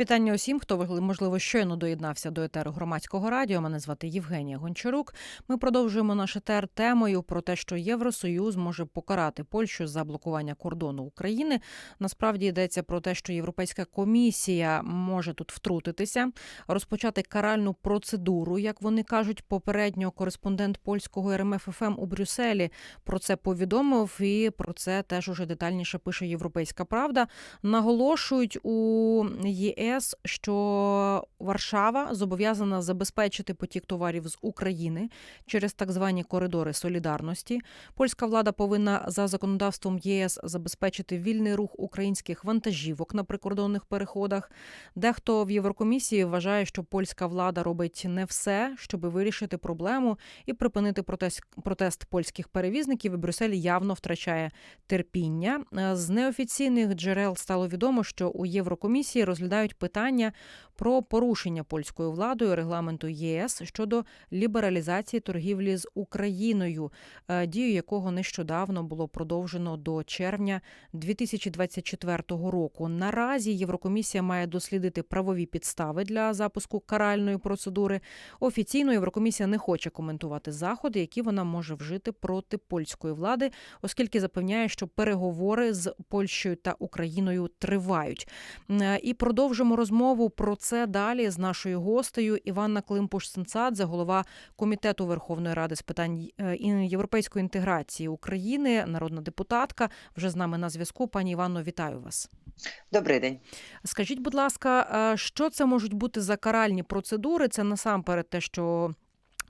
Вітання усім, хто можливо щойно доєднався до етеру громадського радіо. Мене звати Євгенія Гончарук. Ми продовжуємо наш етер темою про те, що Євросоюз може покарати Польщу за блокування кордону України. Насправді йдеться про те, що Європейська комісія може тут втрутитися, розпочати каральну процедуру, як вони кажуть. Попередньо кореспондент польського РМФ ФМ у Брюсселі про це повідомив, і про це теж уже детальніше пише Європейська Правда. Наголошують у ЄС. ЄС, що Варшава зобов'язана забезпечити потік товарів з України через так звані коридори солідарності. Польська влада повинна за законодавством ЄС забезпечити вільний рух українських вантажівок на прикордонних переходах. Дехто в Єврокомісії вважає, що польська влада робить не все, щоб вирішити проблему і припинити протест, протест польських перевізників. І Брюссель явно втрачає терпіння. З неофіційних джерел стало відомо, що у Єврокомісії розглядають питання про порушення польською владою регламенту ЄС щодо лібералізації торгівлі з Україною, е, дію якого нещодавно було продовжено до червня 2024 року. Наразі Єврокомісія має дослідити правові підстави для запуску каральної процедури. Офіційно Єврокомісія не хоче коментувати заходи, які вона може вжити проти польської влади, оскільки запевняє, що переговори з Польщею та Україною тривають. Е, і продовжимо розмову про це далі з нашою гостею Іванна Климпуш-Сенцадзе, голова комітету Верховної Ради з питань е, європейської інтеграції України, народна депутатка. Вже з нами на зв'язку. Пані Іванно, вітаю вас. Добрий день. Скажіть, будь ласка, що це можуть бути за каральні процедури? Це насамперед те, що.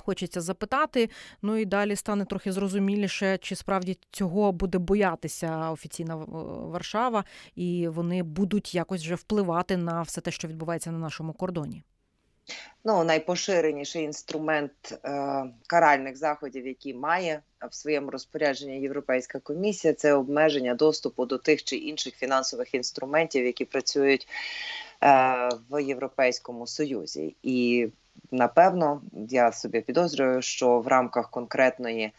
Хочеться запитати, ну і далі стане трохи зрозуміліше, чи справді цього буде боятися офіційна Варшава, і вони будуть якось вже впливати на все те, що відбувається на нашому кордоні. Ну, найпоширеніший інструмент е, каральних заходів, який має в своєму розпорядженні Європейська комісія, це обмеження доступу до тих чи інших фінансових інструментів, які працюють е, в Європейському Союзі. І напевно, я собі підозрюю, що в рамках конкретної,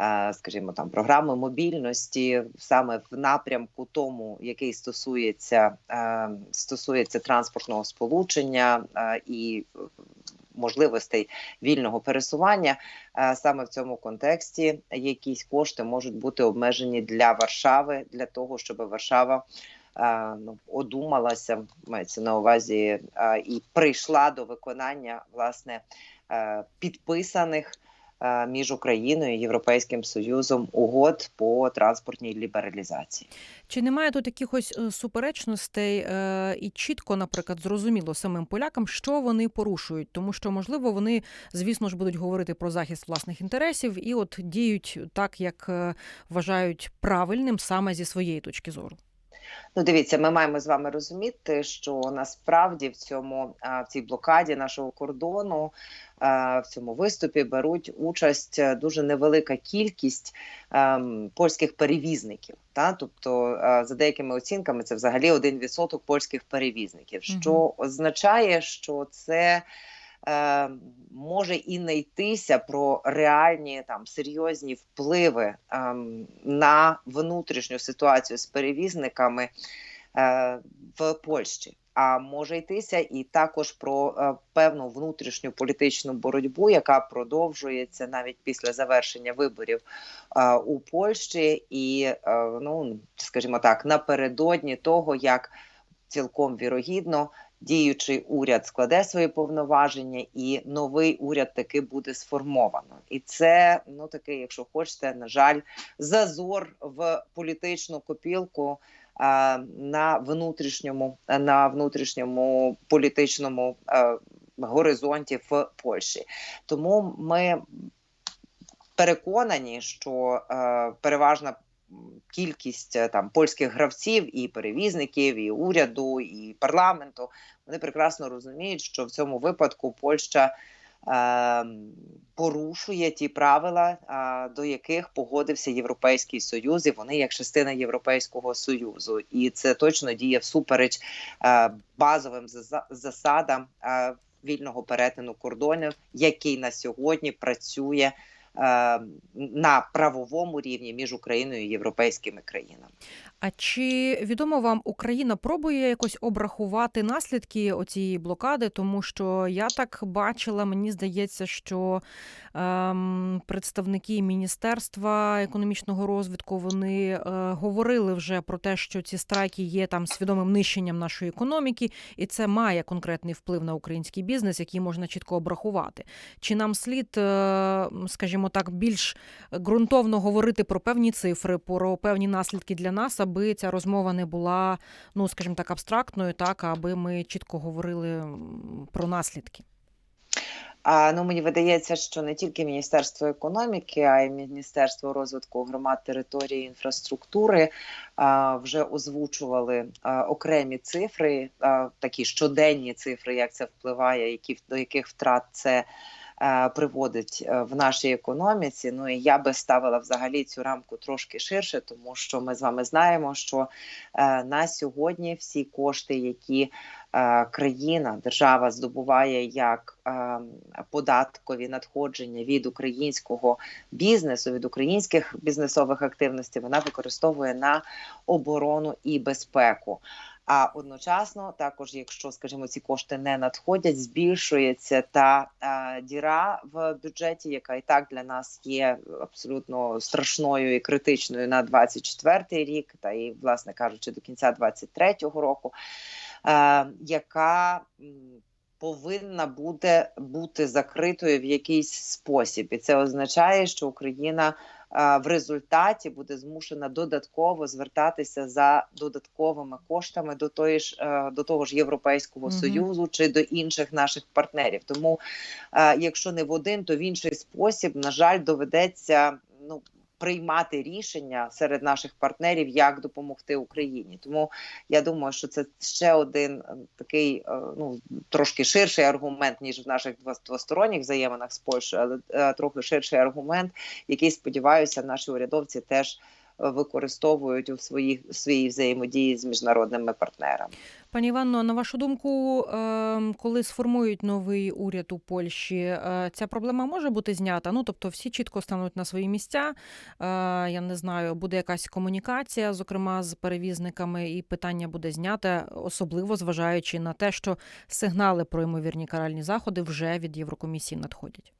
е, скажімо, там програми мобільності, саме в напрямку тому, який стосується е, стосується транспортного сполучення е, і можливостей вільного пересування, саме в цьому контексті якісь кошти можуть бути обмежені для Варшави для того, щоб Варшава ну, одумалася, мається на увазі і прийшла до виконання власне підписаних. Між Україною і Європейським Союзом угод по транспортній лібералізації чи немає тут якихось е, суперечностей е, і чітко, наприклад, зрозуміло самим полякам, що вони порушують, тому що можливо вони, звісно ж, будуть говорити про захист власних інтересів і от діють так, як е, вважають правильним саме зі своєї точки зору. Ну, дивіться, ми маємо з вами розуміти, що насправді в цьому в цій блокаді нашого кордону в цьому виступі беруть участь е, дуже невелика кількість ем, польських перевізників. Та тобто, е, за деякими оцінками, це взагалі один відсоток польських перевізників, що означає, що це. Е, може і не йтися про реальні там серйозні впливи е, на внутрішню ситуацію з перевізниками е, в Польщі. А може йтися і також про е, певну внутрішню політичну боротьбу, яка продовжується навіть після завершення виборів е, у Польщі, і е, ну скажімо так, напередодні того, як цілком вірогідно діючий уряд складе свої повноваження, і новий уряд таки буде сформовано. І це ну такий, якщо хочете, на жаль, зазор в політичну копілку. На внутрішньому на внутрішньому політичному горизонті в Польщі, тому ми переконані, що переважна кількість е, там польських гравців, і перевізників, і уряду, і парламенту вони прекрасно розуміють, що в цьому випадку Польща. Е, порушує ті правила, е, до яких погодився Європейський Союз, і вони як частина Європейського союзу, і це точно діє всупереч е, базовим засадам вільного перетину кордонів, який на сьогодні працює на правовому рівні між Україною і європейськими країнами. А чи відомо вам, Україна пробує якось обрахувати наслідки оцієї блокади? Тому що я так бачила, мені здається, що ем, представники Міністерства економічного розвитку вони е, говорили вже про те, що ці страйки є там свідомим нищенням нашої економіки, і це має конкретний вплив на український бізнес, який можна чітко обрахувати. Чи нам слід, е, скажімо так, більш ґрунтовно говорити про певні цифри, про певні наслідки для нас, аби ця розмова не була, ну скажімо так, абстрактною, так аби ми чітко говорили про наслідки. А ну мені видається, що не тільки Міністерство економіки, а й Міністерство розвитку громад території інфраструктури а, вже озвучували а, окремі цифри, а, такі щоденні цифри, як це впливає, які до яких втрат це. Е, Приводить е, в нашій економіці. Ну і я би ставила взагалі цю рамку трошки ширше, тому що ми з вами знаємо, що е, на сьогодні всі кошти, які країна, держава здобуває як податкові надходження від українського бізнесу, від українських бізнесових активностей, вона використовує на оборону і безпеку. А одночасно, також, якщо скажімо, ці кошти не надходять, збільшується та е, діра в бюджеті, яка і так для нас є абсолютно страшною і критичною на 24-й рік, та і, власне кажучи, до кінця 23-го року, е, яка повинна буде бути закритою в якийсь спосіб, і це означає, що Україна в результаті буде змушена додатково звертатися за додатковими коштами до тої ж е, до того ж Європейського союзу чи до інших наших партнерів. Тому, е, якщо не в один, то в інший спосіб, на жаль, доведеться ну. Приймати рішення серед наших партнерів, як допомогти Україні, тому я думаю, що це ще один е, такий е, ну трошки ширший аргумент ніж в наших двос- двосторонніх взаєминах з Польщею, але е, трохи ширший аргумент, який сподіваюся, наші урядовці теж використовують у своїх своїй взаємодії з міжнародними партнерами. Пані Іванно, на вашу думку, ем, коли сформують новий уряд у Польщі, е, ця проблема може бути знята? Ну тобто, всі чітко стануть на свої місця. е, Я не знаю, буде якась комунікація, зокрема з перевізниками, і питання буде зняте, особливо зважаючи на те, що сигнали про ймовірні каральні заходи вже від Єврокомісії надходять.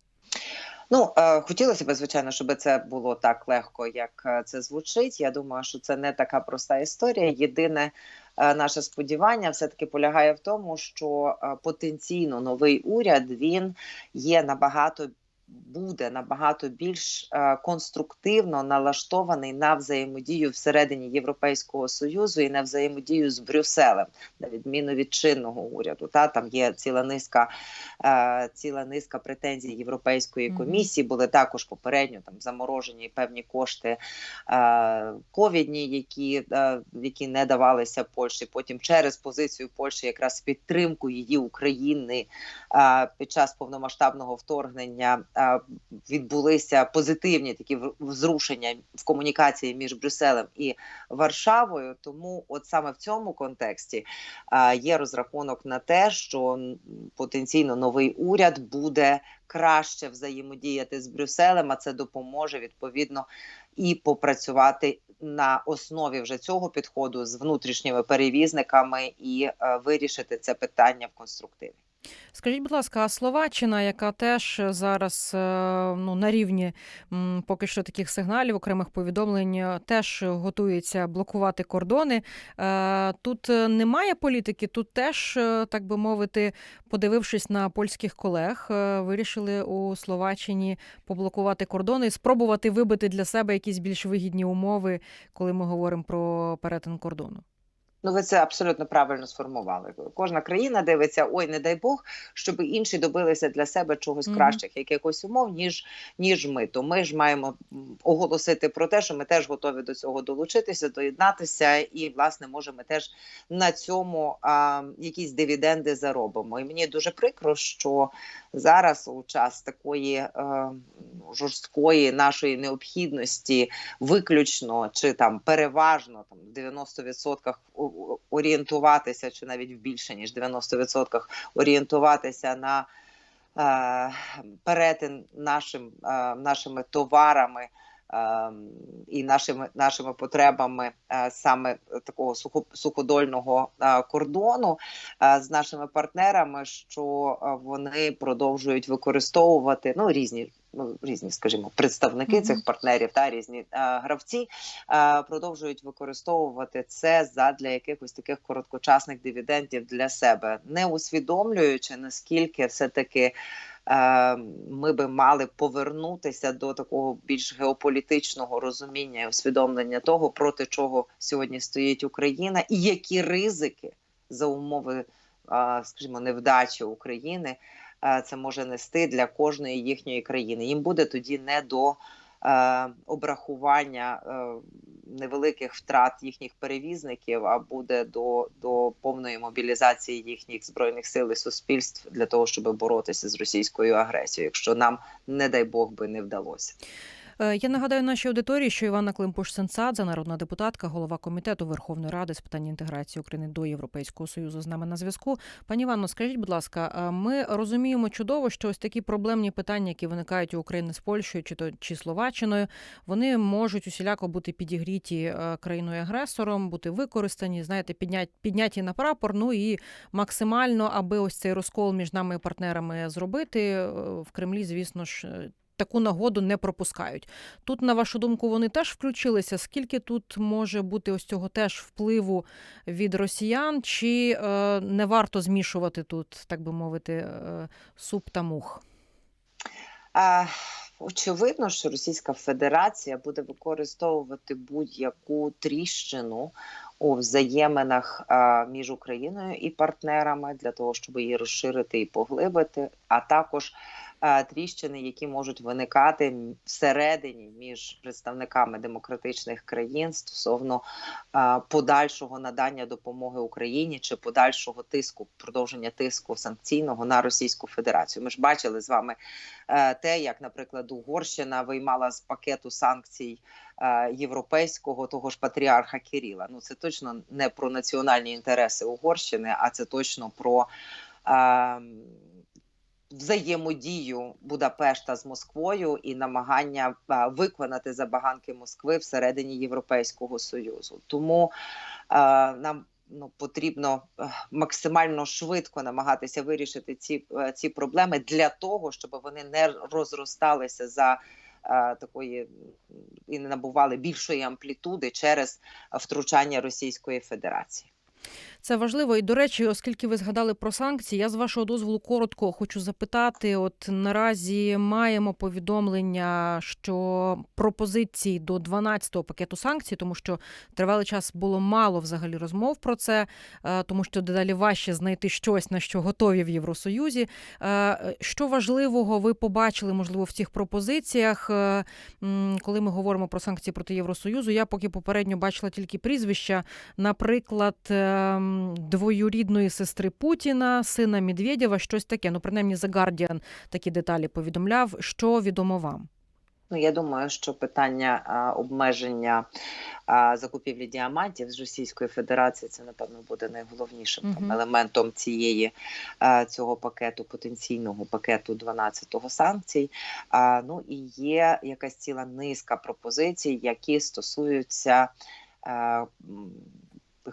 Ну е, хотілося б, звичайно, щоб це було так легко, як е, це звучить. Я думаю, що це не така проста історія. Єдине е, наше сподівання все таки полягає в тому, що потенційно новий уряд він є набагато. Буде набагато більш е, конструктивно налаштований на взаємодію всередині Європейського союзу і на взаємодію з Брюсселем, на відміну від чинного уряду. Та там є ціла низка е, ціла низка претензій Європейської комісії. Були також попередньо там заморожені певні кошти е, ковідні, які, які не давалися Польщі. Потім через позицію Польщі, якраз підтримку її України під час повномасштабного вторгнення відбулися позитивні такі в- зрушення в комунікації між Брюсселем і Варшавою. Тому, от саме в цьому контексті є розрахунок на те, що потенційно новий уряд буде краще взаємодіяти з Брюсселем, а це допоможе відповідно і попрацювати на основі вже цього підходу з внутрішніми перевізниками і е, вирішити це питання в конструктиві. Скажіть, будь ласка, а Словаччина, яка теж зараз е, ну, на рівні поки що таких сигналів, окремих повідомлень, теж готується блокувати кордони. Е, Тут немає політики, тут теж, е, так би мовити, подивившись на польських колег, вирішили у Словаччині поблокувати кордони спробувати вибити для себе якісь більш вигідні умови, коли ми говоримо про перетин кордону. Ну, ви це абсолютно правильно сформували. Кожна країна дивиться, ой, не дай Бог, щоб інші добилися для себе чогось Мгм. кращих, якихось умов, ніж ніж ми. То ми ж маємо оголосити про те, що ми теж готові до цього долучитися, доєднатися, і власне може ми теж на цьому а, якісь дивіденди заробимо. І мені дуже прикро, що зараз у час такої е, жорсткої нашої необхідності виключно чи там переважно там в 90% о- о- орієнтуватися, чи навіть в більше ніж 90% орієнтуватися на е, перетин нашим, е, нашими товарами ем, і нашими нашими потребами е, саме такого сухо, суходольного е, кордону е, з нашими партнерами, що е, вони продовжують використовувати ну різні. Ну, різні, скажімо, представники Мгм. цих партнерів та різні е, гравці е, продовжують використовувати це задля якихось таких короткочасних дивідендів для себе, не усвідомлюючи наскільки все таки ми би мали повернутися до такого більш геополітичного розуміння і усвідомлення того, проти чого сьогодні стоїть Україна, і які ризики за умови, скажімо, невдачі України це може нести для кожної їхньої країни. Їм буде тоді не до е, обрахування е, невеликих втрат їхніх перевізників, а буде до, до повної мобілізації їхніх збройних сил і суспільств для того, щоб боротися з російською агресією, якщо нам, не дай Бог, би не вдалося. Е, Я нагадаю нашій аудиторії, що Івана Климпуш-Сенцадзе, народна депутатка, голова комітету Верховної Ради з питань інтеграції України до Європейського союзу з нами на зв'язку. Пані Івано, скажіть, будь ласка, е, ми розуміємо чудово, що ось такі проблемні питання, які виникають у України з Польщею чи то чи Словаччиною, вони можуть усіляко бути підігріті е, країною агресором, бути використані, знаєте, підняті, підняті на прапор. Ну і максимально, аби ось цей розкол між нами і партнерами зробити в Кремлі, звісно ж. Таку нагоду не пропускають. Тут, на вашу думку, вони теж включилися. Скільки тут може бути ось цього теж впливу від росіян, чи е, не варто змішувати тут, так би мовити, е, суп та мух? А, очевидно, що Російська Федерація буде використовувати будь-яку тріщину у взаєминах між Україною і партнерами для того, щоб її розширити і поглибити, а також тріщини, які можуть виникати всередині між представниками демократичних країн стосовно подальшого надання допомоги Україні чи подальшого тиску, продовження тиску санкційного на Російську Федерацію. Ми ж бачили з вами е, те, як, наприклад, Угорщина виймала з пакету санкцій е, європейського того ж патріарха Кирила. Ну це точно не про національні інтереси Угорщини, а це точно про. Е, Взаємодію Будапешта з Москвою і намагання виконати забаганки Москви всередині Європейського союзу. Тому нам ну потрібно е, максимально швидко намагатися вирішити ці, е, ці проблеми для того, щоб вони не розросталися за е, такої і не набували більшої амплітуди через втручання Російської Федерації. Це важливо. І до речі, оскільки ви згадали про санкції, я з вашого дозволу коротко хочу запитати: от наразі маємо повідомлення, що пропозиції до 12-го пакету санкцій, тому що тривалий час було мало взагалі розмов про це, е, тому що дедалі важче знайти щось на що готові в Євросоюзі. Е, Що важливого ви побачили, можливо, в цих пропозиціях, е, коли ми говоримо про санкції проти Євросоюзу? Я поки попередньо бачила тільки прізвища, наприклад. Двоюрідної сестри Путіна, сина Медведєва, щось таке. Ну, принаймні, The Guardian такі деталі повідомляв. Що відомо вам? Ну я думаю, що питання а, обмеження а, закупівлі діамантів з Російської Федерації це напевно буде найголовнішим Мгм. там елементом цієї а, цього пакету, потенційного пакету 12-го санкцій. А, ну і є якась ціла низка пропозицій, які стосуються. а,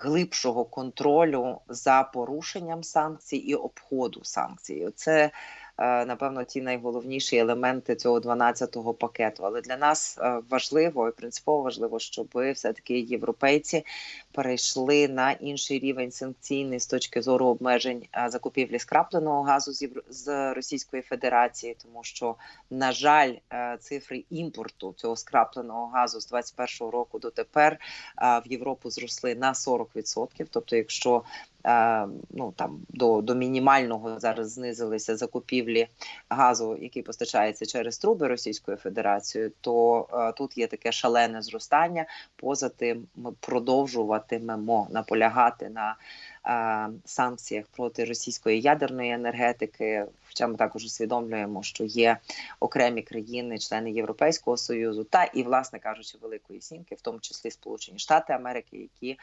Глибшого контролю за порушенням санкцій і обходу санкцій, це напевно ті найголовніші елементи цього 12-го пакету. Але для нас е, важливо і принципово важливо, щоб все таки європейці перейшли на інший рівень санкційний з точки зору обмежень е, закупівлі скрапленого газу з з Російської Федерації, тому що на жаль, е, цифри імпорту цього скрапленого газу з 21-го року до тепер в Європу зросли на 40%. Тобто, якщо е, ну там до, до мінімального зараз знизилися закупівлі газу, який постачається через труби Російською Федерацією, то е, тут є таке шалене зростання. Поза тим, ми продовжуватимемо наполягати на е, санкціях проти російської ядерної енергетики. Хоча ми також усвідомлюємо, що є окремі країни, члени Європейського союзу, та і, власне кажучи, Великої Сімки, в тому числі Сполучені Штати Америки, які е,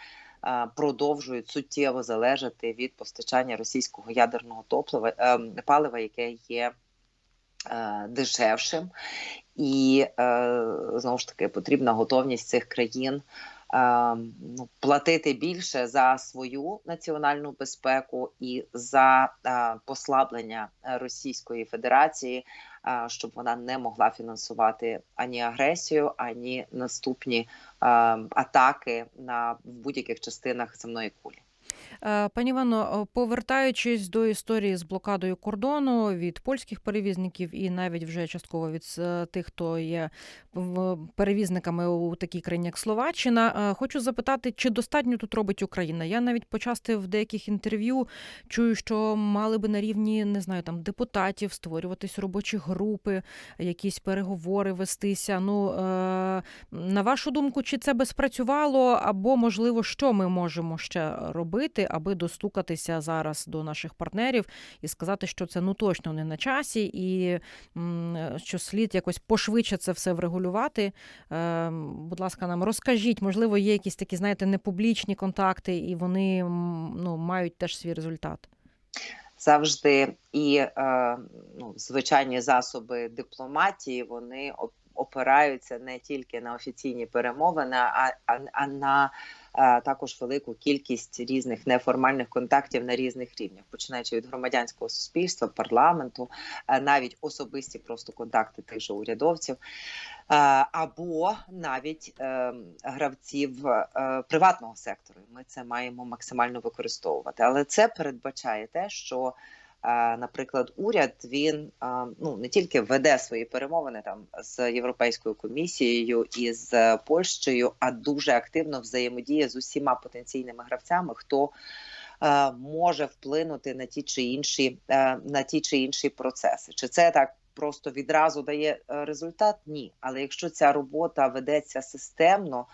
продовжують суттєво залежати від постачання російського ядерного топлива е, палива, яке є е, дешевшим. і е, знову ж таки потрібна готовність цих країн. е, Ну, платити більше за свою національну безпеку і за е, послаблення е, Російської Федерації, е, щоб вона не могла фінансувати ані агресію, ані наступні атаки на в будь-яких частинах земної кулі. Е, Пані Івано, повертаючись до історії з блокадою кордону від польських перевізників і навіть вже частково від е, тих, хто є перевізниками у такій країні, як Словаччина, е, хочу запитати, чи достатньо тут робить Україна? Я навіть почасти в деяких інтерв'ю чую, що мали би на рівні не знаю там депутатів створюватись робочі групи, якісь переговори вестися. Ну на вашу думку, чи це би спрацювало, або можливо, що ми можемо ще робити, аби достукатися зараз до наших партнерів і сказати, що це ну точно не на часі, і що слід якось пошвидше це все врегулювати. Е, будь ласка, нам розкажіть, можливо, є якісь такі, знаєте, непублічні контакти, і вони ну, мають теж свій результат. завжди і е, ну, звичайні засоби дипломатії вони оп- опираються не тільки на офіційні перемовини, а, а, а на також велику кількість різних неформальних контактів на різних рівнях, починаючи від громадянського суспільства, парламенту, навіть особисті просто контакти тих же урядовців. Або навіть е, гравців е, приватного сектору. Ми це маємо максимально використовувати. Але це передбачає те, що Наприклад, уряд він ну не тільки веде свої перемовини там з Європейською комісією і з Польщею, а дуже активно взаємодіє з усіма потенційними гравцями, хто може вплинути на ті чи інші на ті чи інші процеси. Чи це так просто відразу дає е, результат? Ні. Але якщо ця робота ведеться системно.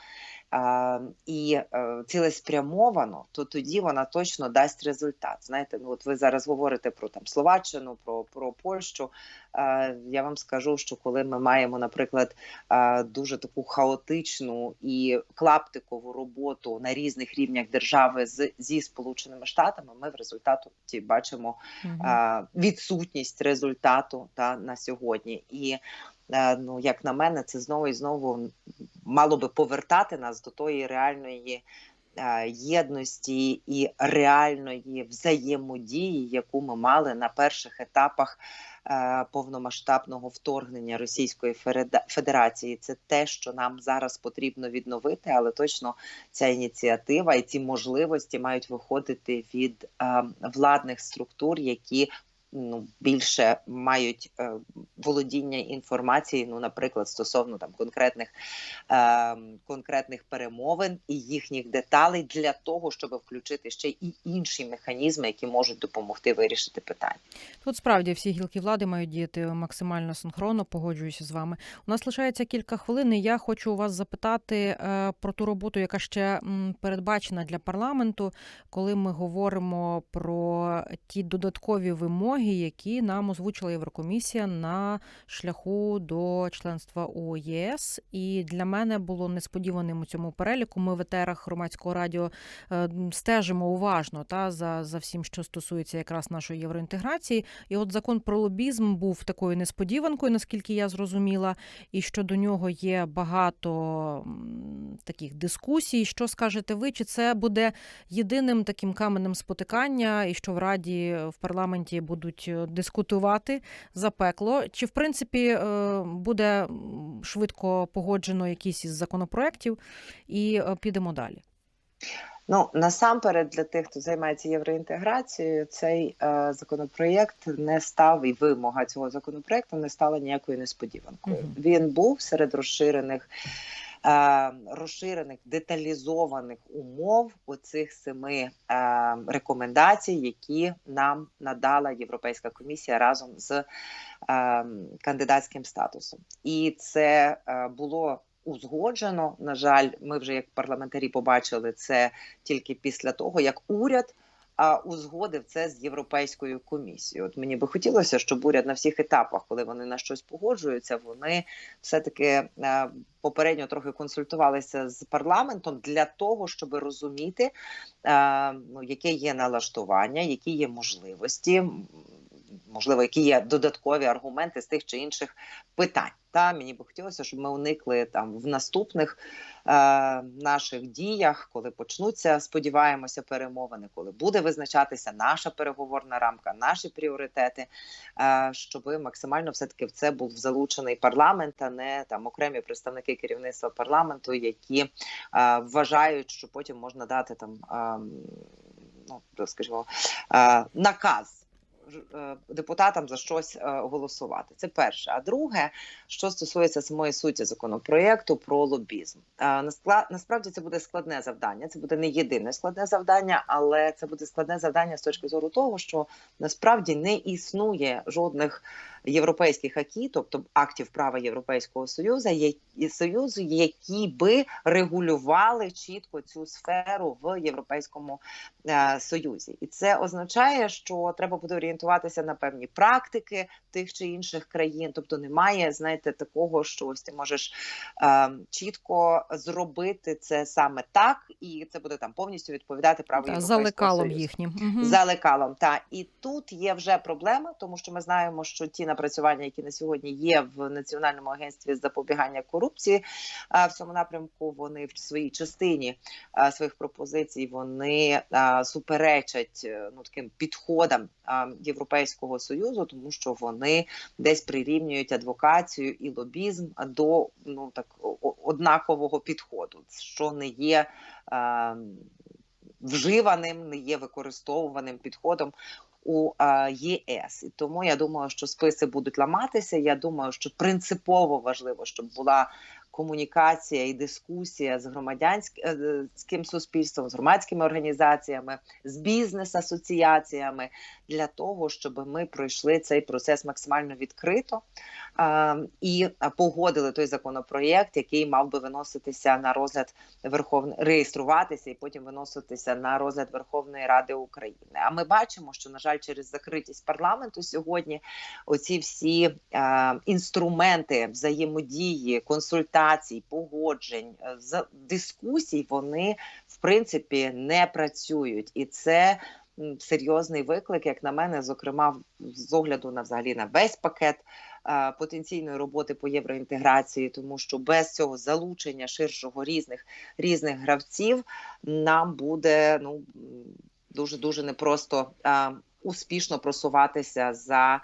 І е, цілеспрямовано, то тоді вона точно дасть результат. Знаєте, ну от ви зараз говорите про там Словаччину, про, про Польщу. Я вам скажу, що коли ми маємо, наприклад, дуже таку хаотичну і клаптикову роботу на різних рівнях держави з зі Сполученими Штатами, ми в результаті бачимо відсутність результату та на сьогодні. І е, ну, як на мене, це знову і знову мало би повертати нас до тої реальної єдності і реальної взаємодії, яку ми мали на перших етапах е, повномасштабного вторгнення Російської Федерації. Це те, що нам зараз потрібно відновити, але точно ця ініціатива і ці можливості мають виходити від е, владних структур, які ну більше мають е, володіння інформацією, ну, наприклад, стосовно там конкретних е, конкретних перемовин і їхніх деталей для того, щоб включити ще і інші механізми, які можуть допомогти вирішити питання. Тут справді всі гілки влади мають діяти максимально синхронно. Погоджуюся з вами. У нас лишається кілька хвилин. і Я хочу у вас запитати е, про ту роботу, яка ще м, передбачена для парламенту, коли ми говоримо про ті додаткові вимоги, які нам озвучила Єврокомісія на шляху до членства у ЄС. І для мене було несподіваним у цьому переліку. Ми в етерах громадського радіо е, стежимо уважно та за, за всім, що стосується якраз нашої євроінтеграції. І от закон про лобізм був такою несподіванкою, наскільки я зрозуміла, і що до нього є багато таких дискусій. Що скажете ви? Чи це буде єдиним таким каменем спотикання, і що в Раді в парламенті будуть е, дискутувати за пекло? Чи в принципі е, буде швидко погоджено якийсь із законопроєктів і е, підемо далі? Ну насамперед, для тих, хто займається євроінтеграцією, цей е, законопроєкт не став і вимога цього законопроєкту не стала ніякою несподіванкою. Мгм. Він був серед розширених. Е, Розширених деталізованих умов оцих семи е, рекомендацій, які нам надала Європейська комісія разом з е, кандидатським статусом, і це було узгоджено. На жаль, ми вже як парламентарі побачили це тільки після того, як уряд узгодив це з європейською комісією. От мені би хотілося, щоб уряд на всіх етапах, коли вони на щось погоджуються, вони все таки е, попередньо трохи консультувалися з парламентом для того, щоб розуміти, е, ну яке є налаштування, які є можливості. Можливо, які є додаткові аргументи з тих чи інших питань. Та мені би хотілося, щоб ми уникли там в наступних е, наших діях, коли почнуться, сподіваємося, перемовини, коли буде визначатися наша переговорна рамка, наші пріоритети, е, щоб максимально все таки в це був залучений парламент, а не там окремі представники керівництва парламенту, які е, вважають, що потім можна дати там е, ну скажімо, е, наказ. Е, Депутатам за щось е, голосувати. Це перше. А друге, що стосується самої суті законопроекту про лобізм. Е, Насправді це буде складне завдання. Це буде не єдине складне завдання, але це буде складне завдання з точки зору того, що насправді не існує жодних європейських акі, тобто актів права Європейського союзу, які союзу, які би регулювали чітко цю сферу в європейському е, союзі, і це означає, що треба буде орієнтуватися на певні практики тих чи інших країн. Тобто немає, знаєте, такого, що ось ти можеш е, чітко зробити це саме так, і це буде там повністю відповідати праву європейського за лекалом їхнім. Мгм. За лекалом, та і тут є вже проблема, тому що ми знаємо, що ті напрацювання, які на сьогодні є в національному агентстві з запобігання корупції, в цьому напрямку вони в своїй частині своїх пропозицій вони суперечать е, ну таким підходам Європейського союзу, тому що вони десь прирівнюють адвокацію і лобізм до ну так однакового підходу, що не є. вживаним, не є використовуваним підходом у е, ЄС. І тому я думаю, що списи будуть ламатися. Я думаю, що принципово важливо, щоб була комунікація і дискусія з громадянським суспільством, з громадськими організаціями, з бізнес-асоціаціями для того, щоб ми пройшли цей процес максимально відкрито е, і е, погодили той законопроєкт, який мав би виноситися на розгляд Верховної реєструватися і потім виноситися на розгляд Верховної Ради України. А ми бачимо, що на жаль, через закритість парламенту сьогодні оці всі е, інструменти взаємодії, консультацій, погоджень, е, дискусій, вони в принципі не працюють, і це серйозний виклик, як на мене, зокрема з огляду на взагалі на весь пакет е, потенційної роботи по євроінтеграції, тому що без цього залучення ширшого різних різних гравців нам буде ну дуже дуже непросто е, успішно просуватися за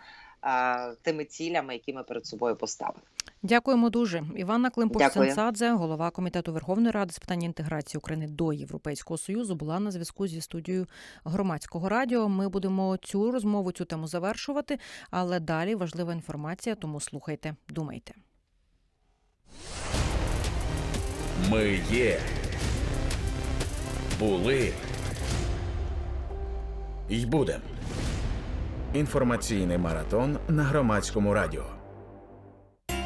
тими цілями, які ми перед собою поставили. Дякуємо дуже. Іванна климпуш Дякую. сенсадзе голова комітету Верховної Ради з питань інтеграції України до Європейського Союзу, була на зв'язку зі студією громадського радіо. Ми будемо цю розмову, цю тему завершувати, але далі важлива інформація, тому слухайте, думайте. Ми є. Були. й будем. Інформаційний маратон на громадському радіо.